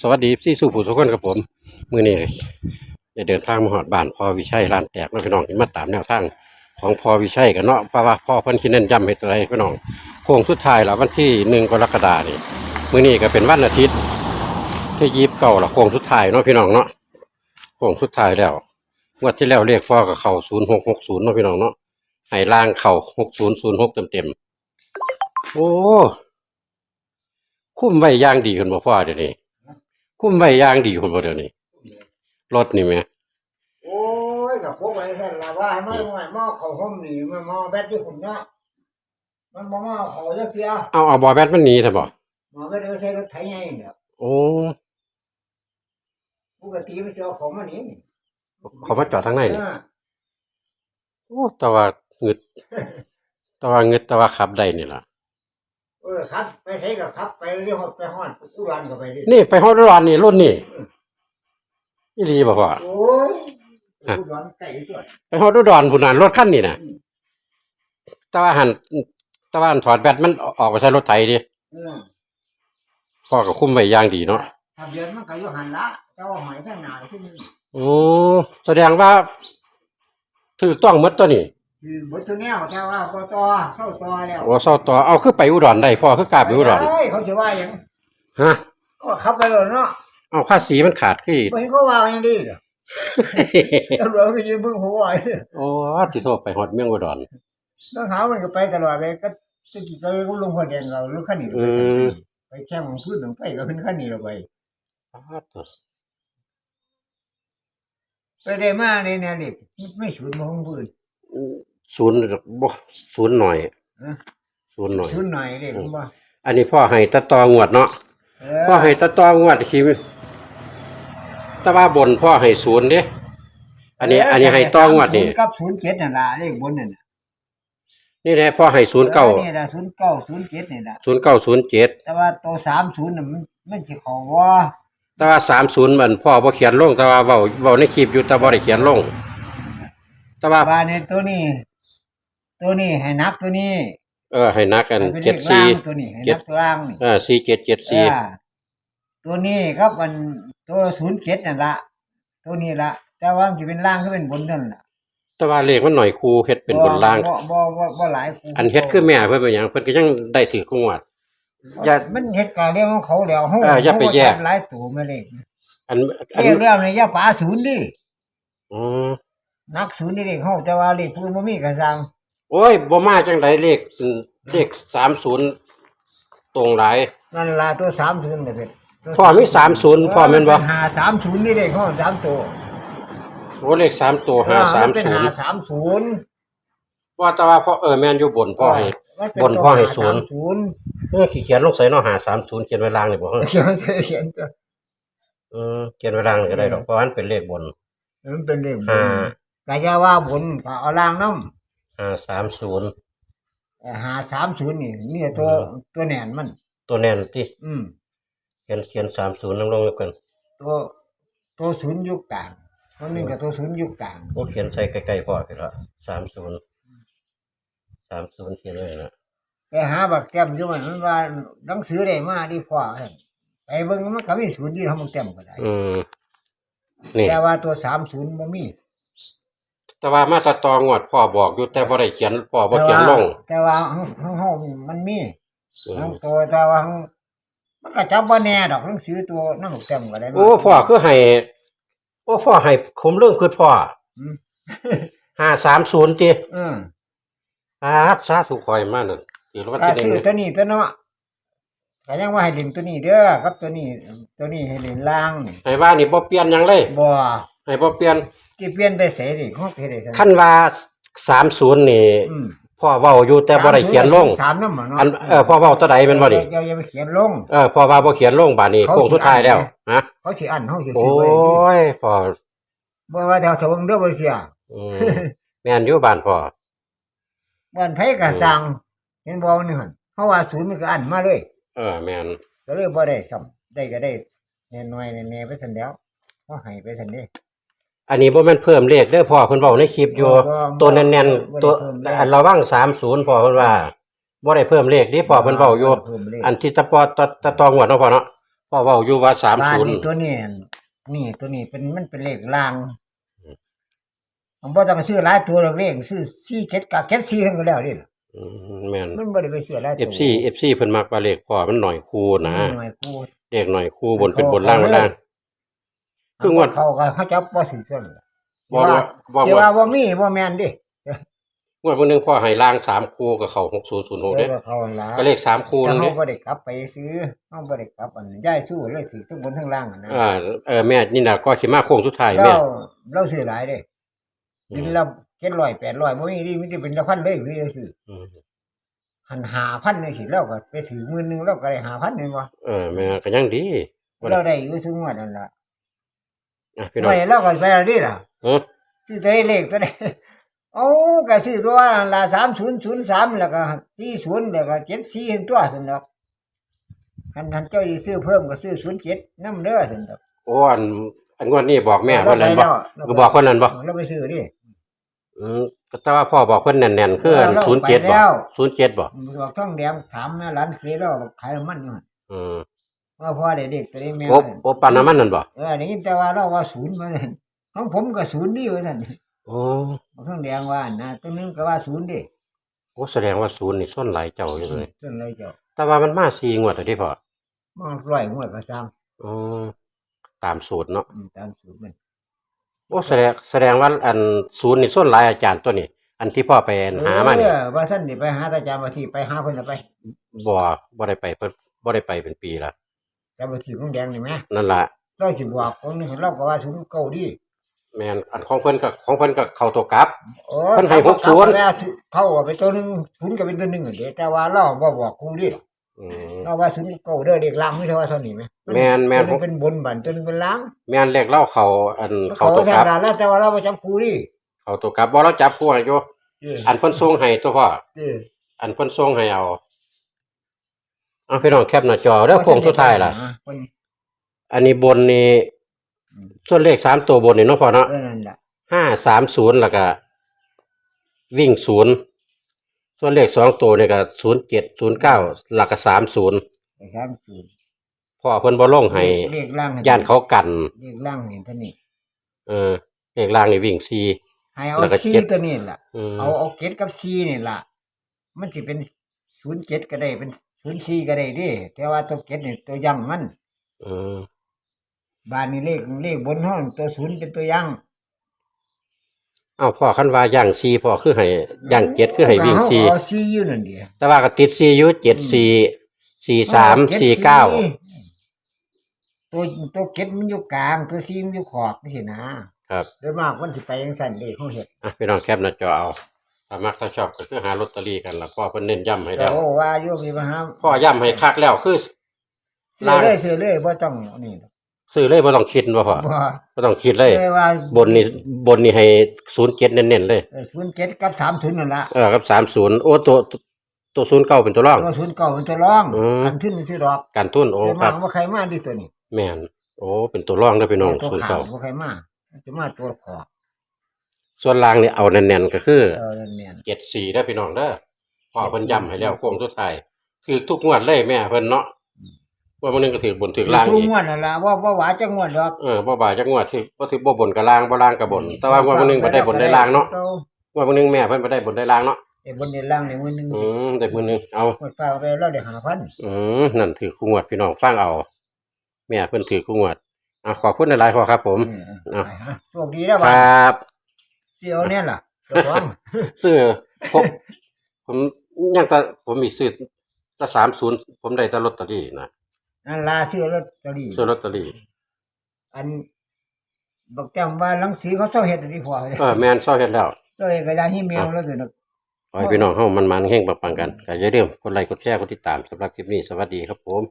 สวัสดีพี่สู้ผู้สุขคนกับผมมือนี้จะเดินทางมาหอดบ้านพ่อวิชัยร้านแตกแล้วพี่น้องที่มาตามแนวทางของพ่อวิชัยกันเนาะเพราะว่าพ่อเพิ่นคิดเน้นย้ำให้ตัวใดพี่น้องโค้งสุดท้ายแล้ววันที่หนึ่งกรกฎานี่มือนี้ก็เป็นวันอาทิตย์ที่ยีบเก่าละโค้งสุดท้ายเนาะพี่น้องเนาะโค้งสุดท้ายแล้วงวดที่แล้วเรียกพ่อกับเข่าศูนย์หกหกศูนย์เนาะพี่น้องเนาะให้ล่างเข่าหกศูนย์ศูนย์หกเต็มเต็มโอ้คุ้มไว้ย่างดีคุณบ่พ่อเดี๋ยวนี้ คุ้มไว้อย่างดีคนบ่เดี๋ยวนี้รถนี่แหม่โอ้ยกับพวกไอ้แค่ละว่าให้มันมันมาเขาห้องหนีมันมาแบดที่ผมเนาะมันมามาเขาจะเสียเอาเอาบอแบตมันหนีซะบ่มาแบดเอาใส่รถไถไงเนี่ยโอ้ปกติมันจะเอาของมาหนีนี่เขามาจอดทางในนี่เออโอ้แต่ว่าเงึดแต่ว่าเงึดแต่ว่าขับได้นี่ล่ะเออครับ ไปใช้กับครับ ไปเรียกฮอดไปฮอดอุดรก็ไปดินี่ไปฮอดร้านนี่รุ่นนี่อีหลีบ่พ่อโอ้ยอุดรไก่ตัวไปฮอดอุดรพุ่นน่ะรถคันนี่น่ะแต่ว่าหันแต่ว่าหันถอดแบตมันออกไปใช้รถไถดิเออพ่อก็คุ้มไว้อย่างดีเนาะทะเบียนมันก็อยู่หันละแต่ว่าหมายข้างหน้าที่มันโอ้แสดงว่าถูกต้องหมดตัวนี้ คือบทตัวแนวแต่ว่าปตอเข้าตอแล้วโอ้เศร้าต่อเอาคือไปอุดรได้พ่อคือกล้าไปอุดรเอ้ยเขาจะว่าอย่างฮะก็ขับไปเลยเนาะเอาภาษีมันขาดคือเห็นเขาว่าอย่างนี้เหรอตำรวจก็ยืนเพิ่งหัวไอ้โอ้ที่โทษไปฮอดเมืองอุดรต้องหามันก็ไปตลอดเลยก็จะกี่ไปก็ลงคนเดียวเราลูกขันนี้อืมไปแค่ของพื้นหนึ่งไปก็เป็นขันนี้เราไปไปได้มากเลยเนี่ยเด็กไม่สูญมองพื้น ศูนย์บ่ศูนย์หน่อยนะศูนย์หน่อยสูญหน่อยเด็กผมว่าอันนี้พ่อให้ตะตองวดเนาะเอพ่อให้ตะตองวดคิมแตะว่าบนพ่อให้ศูนย์เด้อันนี้ อันนี้ให้ตองวดนี่ศูย์กับศูนย์เจ็ดนั่นละเลขบนนั่นน่ะนี่แหละพ่อให้ศูนย์เก้านี่ละศูนย์เก้าศูนย์เจ็ดนี่ละศูนย์เก้าศูนย์เจ็ดแต่ว่าตัวสามศูนย์น่ะมันมันจะเขาว่าแต่ว่าสามศูนย์มันพ่อบ่เขียนลงแต่ว่าเว้าเว้าในคลิปอยู่แต่บ่ได้เขียนลงแต่ว่าบ้านนี้ตัวนี้ ตัวนี้ให้นักตัวนี้เออให้นักกันให้เป็นเลเจ็ดขล่าสี่งตัวนี้ให้เจ็นัดกตัวล่างนี่เออสี่เจ็ดเจ็ดสี่อ่าตัวนี้ครับมันตัวศูนย์เจ็ดนั่นละตัวนี้ละแต่ว่ามันจะเป็นล่างก็เป็นบนนั่นล่ะแต่ว่าเลขมันหน่อยครูเฮ็ดเป็นบนล่าง บ่บ่บ่บ่หลายคู่อันเฮ็ดคือแม่เพิ่นเป็นหยังเพิ่นก็ยังได้ถือกงวด อย่ามันเฮ็ดการเรียกของเขาแล้วเฮาเอออย่าไปแยกเฮาบ่ทำหลายตัวมาเลยอันอันเรียกแล้วนี่อย่าป๋าศูนย์ดิ อ๋อนักศูนย์นี่เด็กเฮาแต่ว่าเลขพื้นบ่มีกระสัง โอ้ยบ่มาจังไดเลขอืมเลขสามศูนย์ตรงหลาย นั่นล่ะตัว30นี่เป็นตัวพ่อมีสามศูนย์พ่อแม่นบ่หา30นี่เด็กเฮาสามตัวโอ้เลขสามตัวห้าสามเป็นศูนย์หา30ว่าแต่ว่าพ่อเออแม่นอยู่บนพ่อให้มันเป็บนพ่อให้ศูนย์30เออขี้เขียนลงใส่เนาะหาสามศูนย์เขียนไว้ล่างนี่บ่เฮะเขียนเขียนตัวเออเขียนไว้ล่างนี่ก็ได้ดอกเพราะว่ามันเป็นเลขบนมันเป็นเลขบห้านกายาว่าบนก็เอาล่างน้ำ ห้าสามศูนย์ หาสามศูนย์นี่นี่ตัวอืม ตัวแหนนมัน ตัวแน่นที่อืม เขียนเขียนสามศูนย์ลงลงกันตัวตัวศูนย์ยุคกลางตัวหนึงกับตัวศูนย์ยุคกลางโอ้เขียนใส่ใกล้ๆพ่อไปละสามศูนย์สามศูนย์เขียนไว้นะไปหาบักแก้มอยู่มันมันว่าหนังสือได้มาดีพอให้ไปเบิ่งมันก็มีศูนย์ที่ทำบักแก้มก็ได้ อืมนี่แต่ว่าตัวสามศูนย์บ่มี แต่ว่ามาตราตองวดพ่อบอกอยู่แต่บ่ได้เขียนพ่อบ่เขียนลง แต่ว่าของของเฮามันมีอืทั้มงตัวแต่ว่าของมันก็จับบ่แน่ดอกหนังสือตัวนั่งบักแก้มก็ได้มาโอ้พ่อคือให้โอ้พ่อให้ผมเรื่องคือพ่ออืมห้าสามศูนย์จีเอออาสาธุคอยมานั่นถือว่าถ้าที่หซื้อนึ่งตัวนี้ตัวเนาะก็ยังว่าให้เล่นตัวนี้เด้อครับตัวนี้ ตัวนี้ให้เล่นล่างนี่ให้ว่านี่บ่เปลี่ยนหยังเลยบ่ให้บ่เปลี่ยน ที่เปลี่ยนไปเสดิของเฮ็ดได้ซั่นคันว่าสามศูนย์นี่อืมพ่อเว้าอยู่แต่บ่ได้เขียนลงสามนำบ่เนาะอันเออพ่อเว้าตัวใดแม่นบ่นี่อย่าอย่าไปเขียนลงเออพ่อว่าบ่เขียนลงบาดนี้เขาโค้งสุดท้ายแล้วเขียนฮะเขาสิอันเฮาสิโอ้ซื้อไว้ยพ่อบ่ว่าแต่เถวงเด้อบ่เสียอืมแม่นอยู่บ้านพ่อบ่อนไผก็สั่งเห็นบ่นี่หั่นเฮาว่าศูนย์มันก็อันมาเลย เออแม่นก็เลยบ่ได้ซ้ำได้ก็ได้แน่น้อยแน่ๆไปซั่นแล้วเฮาให้ไปซั่นเด้ อันนี้บ่แม่นเพิ่มเลขเด้อพ่อเพิ่นเว้าในคลิปอยู่ บ่บ่ตัวแน่นบ่ได้ๆตัวเพิ่มเลข อันระวัง30พ่อเพิ่นว่าบ่ได้เพิ่มเลขดิพ่อเพิ่นเว้าอยู่เพิ่มเลขอันที่ตะปอตะตะตองวดเนาะพ่อเนาะพ่อเว้าอยู่ว่าสามบ้านศูนย์นี่ตัวนี้นี่ตัวนี้เป็นมันเป็นเลขล่างผมบ่ต้องซื้อหลายตัวหรอกเลขซื้อซี่เก็ดกับเก็ดซี่ทั้งก็แล้วนี่อืมแม่น มันบ่ได้ไปซื้อหลายตัว FC FC เพิ่นมักว่าเลขพ่อมันหน่อยคู่นะ หน่อยกู เลขหน่อยคู่บนเป็นบนล่างบนล่าง ครึ่งวันเขาก็เขาจับบ่ถึงต้นบอกว่าบอกสิว่าว่าบ่มีบ่แม่นดิงวดวันหนึงพ่อให้ล่างสามคู่กับเขา6006เด้เออเขาล่ะก็เลขสามคู่แต่นั่นเฮาเด้บ่ได้กลับไปซื้อเฮาบ่ได้กลับอันย้ายสู้เลยถือทั้งบนทั้งล่างอะนะอ่าเออแม่นี่น่ะก็สิมาโค้งสุดท้ายเราแม่เราซื้อหลายเด้อืดิมนละ700 800บ่มีดิมันจะเป็นละพันเลยพี่ซื้ออืมหัน5,000นี่สิเราก็ไปถือมื้อนึงเราก็ได้5,000แม่นบ่เออแม่ก็ยังดี บ่ได้ เราได้อยู่ทุกงวดนั่นล่ะ อะพี่น้องไม่เราก็ไปแล้วดิล่ะเออซื้อตัวเลขตัวใดเอาก็ซื้อตัวละ3003แล้วก็40แล้วก็74ตัวซั่นดอกคันคันเจ้าสิซื้อเพิ่มก็ซื้อ07นำเด้อซั่นดอกโอ้อันอันงวดนี้บอกแม่ว่านั้นบ่เราก็บอกคนนั้นบ่เราไปซื้อดิอืมก็แต่ว่าพ่อบอกเพิ่นแน่นๆคืออันเออเรา07ไปบ่แล้ว07บ่บอกท่องแดงถามแม่ร้านเคยแล้วขายน้ำมันอยู่หั่นอืม ว่าพ่อได้เด็กตัวนี้แม่โอ้โอ้ปานน้ำมันนั่นบ่เออได้ยินแต่ว่าเราว่าศูนย์มาซั่นของผมก็ศูนย์ดิว่าซั่นโอ้บอกท่องแดงว่านะตัวนึงก็ว่าศูนย์ดิโอ้แสดงว่าศูนย์นี่ส้นหลายเจ้าอยู่เลยจนเลยเจ้าแต่ว่ามันมา4งวดแล้วที่พ่อมันร้อยงวดก็ซ้อ๋อตามสูตรเนาะำอืมตามสูตรมันโอ้แสดงแสดงว่าอันศูนย์นี่ส้นหลายอาจารย์ตัวนี้อันที่พ่อไปหามานี่เออว่าท่านนี่ไปหาอาจารย์มาที่ไปหาเพิ่นน่ะไปบ่บ่ได้ไปเพิ่นบ่ได้ไปเป็นปีละ แต่มาที่ของแดงนี่แหมนั่นล่ะเราสิบอกคนนึงเราก็ว่าศูนย์เก่าดิแม่นอันของเพิ่นก็ของเพิ่นก็เข้าตัวกลับโอ้เพิ่นให้หกศูนย์แล้วเข้าเอาไปตัวหนึงศูนย์ก็เป็นตัวหนึงอะเด้แต่ว่าเราบ่บอกครูดิอืมเราว่าศูนย์เก่าเด้อเด็กล่างไม่ใช่ว่าเท่านี้ไหมแม่นแม่นตัวหงเป็นบนบันตัวหนึงเป็นล่างแม่นเลขเล่าเข้าอันเข้าเขาตัวแทกลันบดาแล้วแต่ว่าเราไปจับครูดิเข้าตัวกลับบ่เราจับคู่ให้อยู่เอออันเพิ่นส่งให้ตัวพ่อเอออันเพิ่นส่งให้เอา เอาพี่น้องแคปหน้าจอเด้อโค้งสุดท้ายล่ะ คนอันนี้บนนี่ส่วนเลขสามตัวบนนี่เนาะพ่อเนาะ เออนั่นแหละห้าสามศูนย์แล้วก็วิ่งศูนย์ส่วนเลขสองตัวนี่ก็ศูนย์เจ็ดศูนย์เก้าหลักก็สามศูนย์ไปสามศูนย์พ่อเพิ่นบ่ลงให้เลขล่างย่านเขากันเลขล่างเห็นเท่านี้เออเลขล่างนี่วิ่งสี่ ให้เอาแล้วก็ซีเจ็ด ตัวนี้ล่ะ อืมเอาเอาเกตกับซีนี่ล่ะ มันสิเป็นศูนย์เจ็ดก็ได้เป็น ศูนย์ซีก็ได้ดิแต่ว่าตัวเกตนี่ตัวยังมัน อืมบานนี้เลขเลขบนห้องตัวศูนย์เป็นตัวยังเอาพ่อคันว่าย่างสี่พ่อคือให้ย่างเจ็ดคือให้วิ่งสี่เอาซีอยู่นั่นเดียวแต่ว่าก็ติดสี่อยู่เจ็ดสี่สี่สามสี่เก้าตัวตัวเก็ดมันอยู่กลางตัวซีมันอยู่ขอบนี่สินะครับ โดยมากมันสิไปยังสั่นเด็กเขาเห็ด อะพี่น้องแคปหน้าจอเอา ถ้ามักถ้าชอบก็คือหาลอตเตอรี่กันละพ่อเพิ่นเน้นย้ำให้แต่แล้ว โอ้ว่าโยมมีปัญหาพ่อย้ำให้คักแล้วคือ ซื้อเลยซื้อเลยบ่ต้องนี่ซื้อเลยบ่ต้องคิดบ่พ่อบ่บ่ต้องคิดเลย เลยว่าบนนี่บนนี่ให้ศูนย์เจ็ดเน้นๆเลย ศูนย์เจ็ดกับสามศูนย์นั่นละเออครับสามศูนย์โอ้ตัวตัวศูนย์เก้าเป็นตัวร่อง ตัวศูนย์เก่าเป็นตัวรองอืม กันขึ้นซื้อดอกการทุนโอ้โอ้คมารับกว่าใครมาดิตัวนี้แม่นโอ้เป็นตัวร่องเด้อพี่น้องตัวศูนย์ขาเก้า วว่าใครมาจะมาตัวขอบ ส่วนล่างนี่เอาแน่นๆก็คือเออเนี่ยเจ็ดสี่เด้อพี่น้องเด้อพ่อเพิ่นย้ำให้แล้วโค้งสุดท้ายคือทุกงวดเลยแม่เพิ่นเนาะว่ามันนึงก็ถือบนถือล่างทุกอีกงวดนั่นล่ะว่าว่าหวาจังงวดดอกเออบ่บ่าจักงวดที่บ่ถือบ่บนกับล่างบ่ล่างกับบน แต่ว่างวดมันนึงบ่ได้บนได้ล่างเนาะงวดมันนึงแม่เพิ่นบ่ได้บนได้ล่างเนาะไอ้บนในล่างในมือหนึงอืมได้มื้อนึงเอา หมดป้าไปแล้วได้หาพันอืมนั่นถือคู่งวดพี่น้องฟังเอา แม่เพิ่นถือคู่งวดอะขอบคุณหลายๆพ่อครับผมเออไปฮะโชคดีแล้วคบ้ารับ เสี่ยวเนี่ยล่ะเจ้าของซื้อผมผมยังแต่ผมมีซื้อแต่สามศูนย์ผมได้แต่ลอตเตอรี่นะนั่นลาเสื้อลอตเตอรี่ซื้อลอตเตอรี่อันบอกจำว่าหลังสีเขาเศร้าเฮ็ดอันนี้พอเออแมนเศร้าเฮ็ดแล้วเศร้าเฮ็ดก็ได้ที่แมวแล้วสินะขอให้พี่น้องเฮามันมันๆเฮงปังๆกันก็อย่าลืมกดไลค์กดแชร์กดติดตามสำหรับคลิปนี้สวัสดีครับผม